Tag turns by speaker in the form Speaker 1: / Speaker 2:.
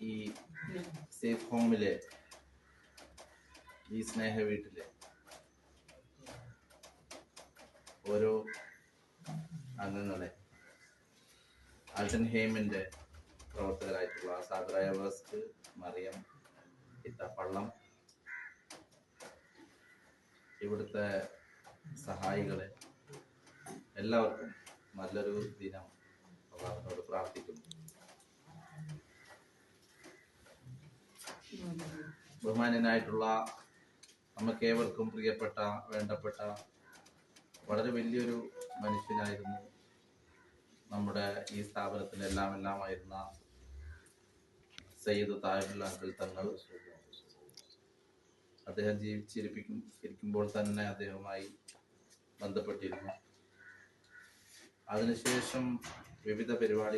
Speaker 1: ഈ സേഫ് ഹോമിലെ ഈ സ്നേഹ വീട്ടിലെ ഓരോ അംഗങ്ങളെ ആൾട്ടൻ ഹേമിന്റെ പ്രവർത്തകരായിട്ടുള്ള സാദറായ വേസ്റ്റ് മറിയം ഇത്തപ്പള്ളം ഇവിടുത്തെ സഹായികളെ എല്ലാവർക്കും നല്ലൊരു ദിനം അള്ളാഹുവിനോട് പ്രാർത്ഥിക്കുന്നു. ബഹുമാന്യനായിട്ടുള്ള നമുക്ക് ഏവർക്കും പ്രിയപ്പെട്ട വേണ്ടപ്പെട്ട വളരെ വലിയൊരു മനുഷ്യനായിരുന്നു. നമ്മുടെ ഈ സ്ഥാപനത്തിന് എല്ലാം എല്ലാമായിരുന്ന സയ്യിദ് താഹിബുൽ തങ്ങൾ. അദ്ദേഹം ജീവിച്ചിരിപ്പിക്കും ഇരിക്കുമ്പോൾ തന്നെ അദ്ദേഹവുമായി ബന്ധപ്പെട്ടിരുന്നു. അതിനുശേഷം വിവിധ പരിപാടികൾ